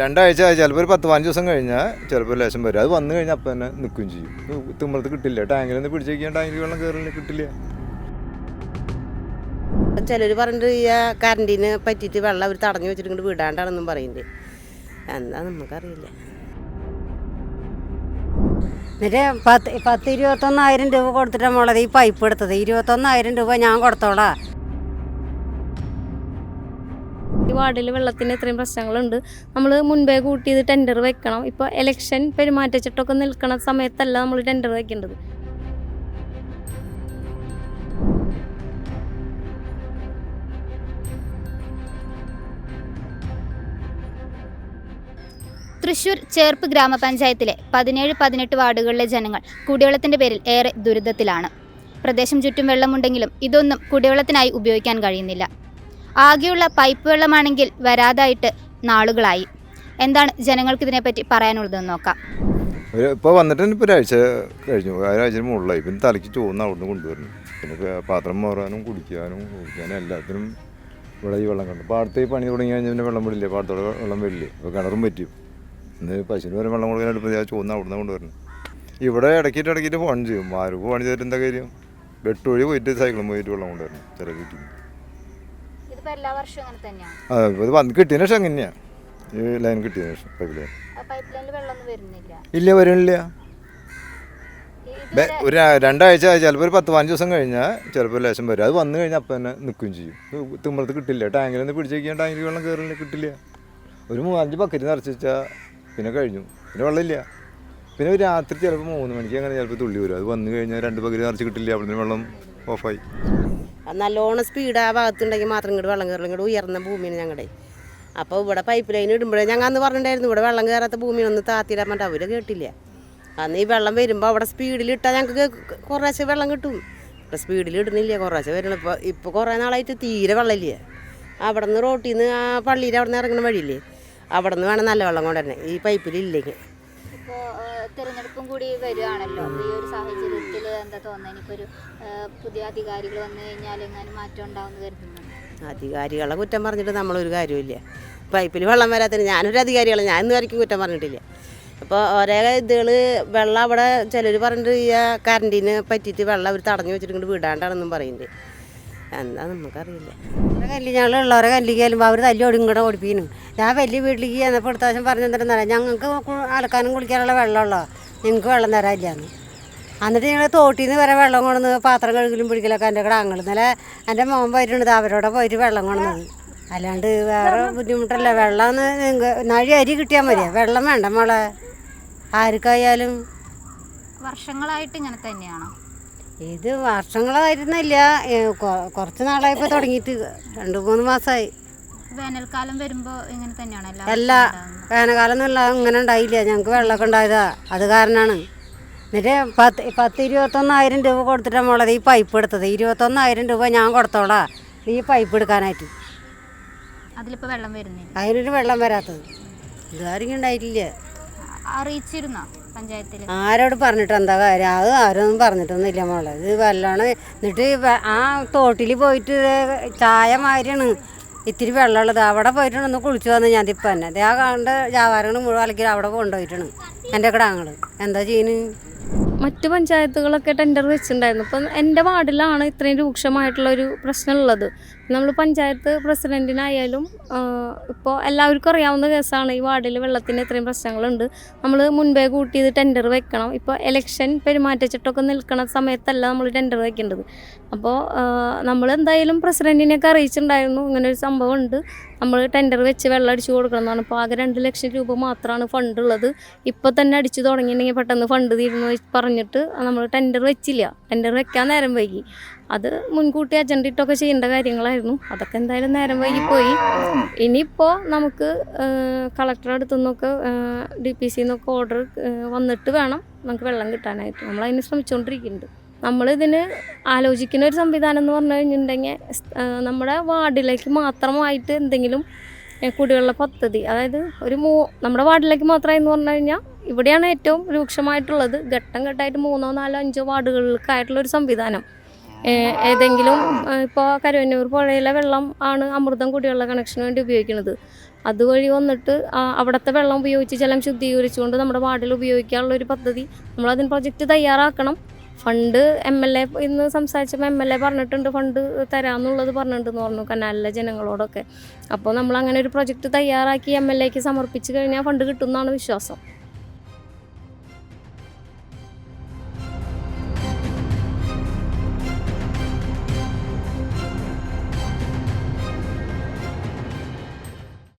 രണ്ടാഴ്ച ചിലപ്പോൾ ഒരു പത്ത് പതിനഞ്ച് ദിവസം കഴിഞ്ഞാൽ ചിലപ്പോൾ ലേശം വരും. അത് വന്നു കഴിഞ്ഞാൽ അപ്പം തന്നെ നിൽക്കുകയും ചെയ്യും. തുമ്പളത്ത് കിട്ടില്ല. ടാങ്കിൽ നിന്ന് പിടിച്ചു വയ്ക്കാൻ ടാങ്കിൽ വെള്ളം കയറില്ല കിട്ടില്ല. ചിലർ പറഞ്ഞിട്ട് ഈ കറണ്ടിന് പറ്റിയിട്ട് വെള്ളം അവർ തടഞ്ഞു വെച്ചിട്ട് വിടാണ്ടാണെന്നും പറയുന്നുണ്ട്. എന്താ നമുക്കറിയില്ല. എന്നിട്ട് പത്ത് പത്ത് ഇരുപത്തൊന്നായിരം രൂപ കൊടുത്തിട്ടാണ് മോളത് ഈ പൈപ്പ് എടുത്തത്. ഇരുപത്തൊന്നായിരം രൂപ ഞാൻ കൊടുത്തോളാം. ഈ വാർഡിൽ വെള്ളത്തിന് ഇത്രയും പ്രശ്നങ്ങളുണ്ട്. നമ്മൾ മുൻപേ കൂട്ടി ഇത് ടെൻഡർ വെക്കണം. ഇപ്പോൾ ഇലക്ഷൻ പെരുമാറ്റച്ചട്ടമൊക്കെ നിൽക്കുന്ന സമയത്തല്ല നമ്മൾ ടെൻഡർ വെക്കേണ്ടത്. തൃശൂർ ചേർപ്പ് ഗ്രാമപഞ്ചായത്തിലെ പതിനേഴ് പതിനെട്ട് വാർഡുകളിലെ ജനങ്ങൾ കുടിവെള്ളത്തിന്റെ പേരിൽ ഏറെ ദുരിതത്തിലാണ്. പ്രദേശം ചുറ്റും വെള്ളമുണ്ടെങ്കിലും ഇതൊന്നും കുടിവെള്ളത്തിനായി ഉപയോഗിക്കാൻ കഴിയുന്നില്ല. ആകെയുള്ള പൈപ്പ് വെള്ളമാണെങ്കിൽ വരാതായിട്ട് നാളുകളായി. എന്താണ് ജനങ്ങൾക്ക് ഇതിനെപ്പറ്റി പറയാനുള്ളതെന്ന് നോക്കാം. ഇപ്പോൾ വന്നിട്ട് ഇപ്പോൾ ഒരാഴ്ച കഴിഞ്ഞു. ഒരാഴ്ച മുകളിലായി. പിന്നെ തലയ്ക്ക് ചോന്ന് അവിടുന്ന് കൊണ്ടുവരുന്നു. പിന്നെ പാത്രം മോറാനും കുടിക്കാനും കുടിക്കാനും എല്ലാത്തിനും ഇവിടെ ഈ വെള്ളം കണ്ടു. പാടത്ത് പണി തുടങ്ങി കഴിഞ്ഞാൽ പിന്നെ വെള്ളം വിടില്ലേ? പാടത്തോടെ വെള്ളം വരില്ലേ? അപ്പോൾ കിണറും പറ്റും. ഇന്ന് പശുവിന് വരെ വെള്ളം കൊടുക്കാൻ എടുപ്പോൾ ഞാൻ ചോന്ന് അവിടുന്ന് കൊണ്ടുവരുന്നു. ഇവിടെ ഇടയ്ക്കിട്ട് ഇടയ്ക്കിട്ട് ഫോൺ ചെയ്യും. ആരും പണി ചെയ്തിട്ട് എന്താ കാര്യം? വെട്ടുവഴി പോയിട്ട് സൈക്കിളും പോയിട്ട് വെള്ളം കൊണ്ടുവരണം ചില വീട്ടിൽ ഇതിപ്പോൾ എല്ലാ വർഷവും അങ്ങനെ തന്നെയാണ്? അതെ ഇപ്പോൾ ഇത് വന്ന് കിട്ടിയതിന് ശേഷം എങ്ങനെയാണ് ഈ ലൈൻ കിട്ടിയതിന് ശേഷം പൈപ്പ് ലൈൻ പൈപ്പ് ലൈനിൽ വെള്ളമൊന്നും വരുന്നില്ല. ഇല്ല വരണില്ല ബെ- ഒരു ര- രണ്ടാഴ്ച ചിലപ്പോൾ ഒരു പത്ത് പതിനഞ്ച് ദിവസം കഴിഞ്ഞാൽ ചിലപ്പോൾ ലേശം വരും. അത് വന്നു കഴിഞ്ഞാൽ അപ്പം തന്നെ നിൽക്കുകയും ചെയ്യും. തുമ്പളത്ത് കിട്ടില്ല. ടാങ്കിൽ നിന്ന് പിടിച്ച് വയ്ക്കാൻ ടാങ്കിൽ വെള്ളം കയറില്ല കിട്ടില്ല. ഒരു മൂന്നഞ്ച് ബക്കറ്റ് നിറച്ച് വെച്ചാൽ പിന്നെ കഴിഞ്ഞു. പിന്നെ വെള്ളമില്ല. പിന്നെ ഒരു രാത്രി ചിലപ്പോൾ മൂന്ന് മണിക്ക് അങ്ങനെ ചിലപ്പോൾ തുള്ളി വരും. അത് വന്നു കഴിഞ്ഞാൽ രണ്ട് ബക്കറ്റ് നിറച്ച് കിട്ടില്ല. അവിടുന്ന് വെള്ളം ഓഫായി. നല്ലോണം സ്പീഡ് ആ ഭാഗത്തുണ്ടെങ്കിൽ മാത്രം ഇങ്ങോട്ട് വെള്ളം കയറില്ല ഇങ്ങോട്ട് ഉയർന്ന ഭൂമിയാണ് ഞങ്ങളുടെ അപ്പോൾ ഇവിടെ പൈപ്പ് ലൈൻ ഇടുമ്പോഴേ ഞങ്ങൾ അന്ന് പറഞ്ഞിട്ടുണ്ടായിരുന്നു ഇവിടെ വെള്ളം കയറാത്ത ഭൂമി ഒന്ന് താത്തിയിടാൻ പറഞ്ഞിട്ട് അവർ കേട്ടില്ല. അന്ന് ഈ വെള്ളം വരുമ്പോൾ അവിടെ സ്പീഡിൽ ഇട്ടാൽ ഞങ്ങൾക്ക് കുറേശ്ശെ വെള്ളം കിട്ടും. ഇവിടെ സ്പീഡിൽ ഇടുന്നില്ല കുറേശ്ശെ വരണം. ഇപ്പോൾ ഇപ്പോൾ കുറേ നാളായിട്ട് തീരെ വെള്ളമില്ല. അവിടെ നിന്ന് റോട്ടിൽ നിന്ന് ആ പള്ളിയിൽ അവിടെ നിന്ന് ഇറങ്ങുന്ന വഴിയില്ലേ അവിടെ നിന്ന് വേണം നല്ല വെള്ളം കൊണ്ടുവരണേ ഈ ഇപ്പോൾ തിരഞ്ഞെടുപ്പും കൂടി വരികയാണല്ലോ അപ്പോൾ ഈ ഒരു സാഹചര്യത്തിൽ എന്താ തോന്നുന്നത് ഇനിയിപ്പോൾ പുതിയ അധികാരികൾ വന്നു കഴിഞ്ഞാൽ എങ്ങനെ മാറ്റം ഉണ്ടാവും കരുതുന്നുണ്ട്. അധികാരികളെ കുറ്റം പറഞ്ഞിട്ട് നമ്മളൊരു കാര്യമില്ല പൈപ്പിൽ വെള്ളം വരാത്തതിന് ഞാനൊരു അധികാരികളെ ഞാൻ ഇന്ന് വരയ്ക്കും കുറ്റം പറഞ്ഞിട്ടില്ല. അപ്പോൾ ഒരേ ഇതുകൾ വെള്ളം അവിടെ ചിലർ പറഞ്ഞിട്ട് ഈ കറണ്ടിന് പറ്റിയിട്ട് വെള്ളം അവർ തടഞ്ഞു വെച്ചിട്ടുണ്ട് വിടാണ്ടാണെന്നും പറയുന്നുണ്ട് എന്താ നമുക്കറിയില്ല. ഇവിടെ കല്ല് ഞങ്ങൾ ഉള്ളവരെ കല്ലിക്ക് ചെല്ലുമ്പോൾ അവർ തല്ലി ഇങ്ങോട്ട് ഓടിപ്പിക്കുന്നു. ഞാൻ വലിയ വീട്ടിലേക്ക് ചെന്നപ്പോൾ അടുത്ത പറഞ്ഞു തരുന്നതാണ് ഞങ്ങൾക്ക് അലക്കാനും കുളിക്കാനുള്ള വെള്ളമുള്ളോ നിങ്ങൾക്ക് വെള്ളം തരാനില്ലാന്ന്. എന്നിട്ട് ഞങ്ങൾ തോട്ടിൽ നിന്ന് വരെ വെള്ളം കൊണ്ടുവന്ന് പാത്രം കഴുകലും പിടിക്കലൊക്കെ എന്റെ കൂടെ ആങ്ങൾ ഇന്നലെ എന്റെ മോൻ പോയിട്ടുണ്ട് അവരോടെ പോയിട്ട് വെള്ളം കൊണ്ടുവന്നത്. അല്ലാണ്ട് വേറെ ബുദ്ധിമുട്ടല്ല. വെള്ളം നഴി അരി കിട്ടിയാൽ മതി വെള്ളം വേണ്ട മോളെ. ആർക്കായാലും. വർഷങ്ങളായിട്ട് ഇങ്ങനെ തന്നെയാണോ? ഇത് വർഷങ്ങളായിരുന്നില്ല. കുറച്ച് നാളായി നാളായപ്പോൾ തുടങ്ങിയിട്ട്. രണ്ട് മൂന്ന് മാസമായി വേനൽക്കാലം വരുമ്പോൾ ഇങ്ങനെ തന്നെയാണല്ലോ അല്ല വേനൽക്കാലം എന്നല്ല ഇങ്ങനെ ഉണ്ടായില്ല. ഞങ്ങൾക്ക് വെള്ളമൊക്കെ ഉണ്ടായതാ. അത് കാരണമാണ് എന്നിട്ട് പത്ത് പത്ത് ഇരുപത്തൊന്നായിരം രൂപ കൊടുത്തിട്ടാണ് മോളത് ഈ പൈപ്പ് എടുത്തത്. ഇരുപത്തൊന്നായിരം രൂപ ഞാൻ കൊടുത്തോളാം. ഈ പൈപ്പ് എടുക്കാനായിട്ട്. അതിലിപ്പോൾ വെള്ളം വരുന്നില്ല. അതിനൊരു വെള്ളം വരാത്തത്. ഇതാരെങ്കിലും ഉണ്ടായിട്ടില്ല. അറിയിച്ചിരുന്നോ? പഞ്ചായത്തിൽ ആരോട് പറഞ്ഞിട്ട് എന്താ കാര്യം? അത് ആരൊന്നും പറഞ്ഞിട്ടൊന്നുമില്ല മോളെ. ഇത് വെള്ളമാണ് എന്നിട്ട് ആ തോട്ടിൽ പോയിട്ട് ചായ മാതിരിയാണ് ഇത്തിരി വെള്ളമുള്ളത്. അവിടെ പോയിട്ടാണ് ഒന്ന് കുളിച്ചു വന്ന് ഞാൻ ഇപ്പം തന്നെ. അതേ ആ കണ്ട ജാവാരങ്ങൾ മുഴുവൻ അല്ലെങ്കിൽ അവിടെ കൊണ്ടുപോയിട്ടാണ് എന്റെ കിടാങ്ങൾ എന്താ ചെയ്യുന്നത് മറ്റു പഞ്ചായത്തുകളൊക്കെ ടെൻഡർ വെച്ചിട്ടുണ്ടായിരുന്നു. അപ്പം എന്റെ വാർഡിലാണ് ഇത്രയും രൂക്ഷമായിട്ടുള്ള ഒരു പ്രശ്നമുള്ളത്. നമ്മൾ പഞ്ചായത്ത് പ്രസിഡന്റിനായാലും ഇപ്പോൾ എല്ലാവർക്കും അറിയാവുന്ന കേസാണ് ഈ വാർഡിൽ വെള്ളത്തിന് ഇത്രയും പ്രശ്നങ്ങളുണ്ട്. നമ്മൾ മുൻപേ കൂട്ടി ഇത് ടെൻഡർ വെക്കണം. ഇപ്പോൾ എലക്ഷൻ പെരുമാറ്റച്ചിട്ടൊക്കെ നിൽക്കുന്ന സമയത്തല്ല നമ്മൾ ടെൻഡർ വെക്കേണ്ടത്. അപ്പോൾ നമ്മൾ എന്തായാലും പ്രസിഡന്റിനെയൊക്കെ അറിയിച്ചിട്ടുണ്ടായിരുന്നു. ഇങ്ങനെ ഒരു സംഭവം ഉണ്ട് നമ്മൾ ടെൻഡർ വെച്ച് വെള്ളം അടിച്ചു കൊടുക്കണമെന്നാണ്. അപ്പോൾ ആകെ രണ്ട് ലക്ഷം രൂപ മാത്രമാണ് ഫണ്ട് ഉള്ളത്. ഇപ്പോൾ തന്നെ അടിച്ചു തുടങ്ങിയിട്ടുണ്ടെങ്കിൽ പെട്ടെന്ന് ഫണ്ട് തീരുന്നു പറഞ്ഞിട്ട് നമ്മൾ ടെൻഡർ വെച്ചില്ല. ടെൻഡർ വെക്കാൻ നേരം വൈകി. അത് മുൻകൂട്ടി അജണ്ട ഇട്ടൊക്കെ ചെയ്യേണ്ട കാര്യങ്ങളായിരുന്നു. അതൊക്കെ എന്തായാലും നേരം വൈകി പോയി. ഇനിയിപ്പോൾ നമുക്ക് കളക്ടറുടെ അടുത്തു നിന്നൊക്കെ ഡി പി സി നിന്നൊക്കെ ഓർഡർ വന്നിട്ട് വേണം നമുക്ക് വെള്ളം കിട്ടാനായിട്ട്. നമ്മൾ അതിന് ശ്രമിച്ചുകൊണ്ടിരിക്കുന്നുണ്ട് നമ്മളിതിന് ആലോചിക്കുന്ന ഒരു സംവിധാനം എന്ന് പറഞ്ഞു കഴിഞ്ഞിട്ടുണ്ടെങ്കിൽ നമ്മുടെ വാർഡിലേക്ക് മാത്രമായിട്ട് എന്തെങ്കിലും കുടിവെള്ള പദ്ധതി അതായത് ഒരു മൂ നമ്മുടെ വാർഡിലേക്ക് മാത്രമായി എന്ന് പറഞ്ഞു കഴിഞ്ഞാൽ ഇവിടെയാണ് ഏറ്റവും രൂക്ഷമായിട്ടുള്ളത്. ഘട്ടം ഘട്ടമായിട്ട് മൂന്നോ നാലോ അഞ്ചോ വാർഡുകൾക്കായിട്ടുള്ള ഒരു സംവിധാനം. ഏതെങ്കിലും ഇപ്പോൾ കരുവന്നൂർ പുഴയിലെ വെള്ളം ആണ് അമൃതം കുടിവെള്ള കണക്ഷന് വേണ്ടി ഉപയോഗിക്കുന്നത്. അതുവഴി വന്നിട്ട് അവിടുത്തെ വെള്ളം ഉപയോഗിച്ച് ജലം ശുദ്ധീകരിച്ചുകൊണ്ട് നമ്മുടെ വാർഡിൽ ഉപയോഗിക്കാനുള്ള ഒരു പദ്ധതി നമ്മളതിന് പ്രൊജക്റ്റ് തയ്യാറാക്കണം. ഫണ്ട് എം എൽ എ ഇന്ന് സംസാരിച്ചപ്പോൾ എം എൽ എ പറഞ്ഞിട്ടുണ്ട് ഫണ്ട് തരാമെന്നുള്ളത് പറഞ്ഞിട്ടുണ്ടെന്ന് പറഞ്ഞു കനാലിലെ ജനങ്ങളോടൊക്കെ. അപ്പോൾ നമ്മൾ അങ്ങനെ ഒരു പ്രൊജക്റ്റ് തയ്യാറാക്കി എം എൽ എക്ക് സമർപ്പിച്ച് കഴിഞ്ഞാൽ ഫണ്ട് കിട്ടുമെന്നാണ് വിശ്വാസം.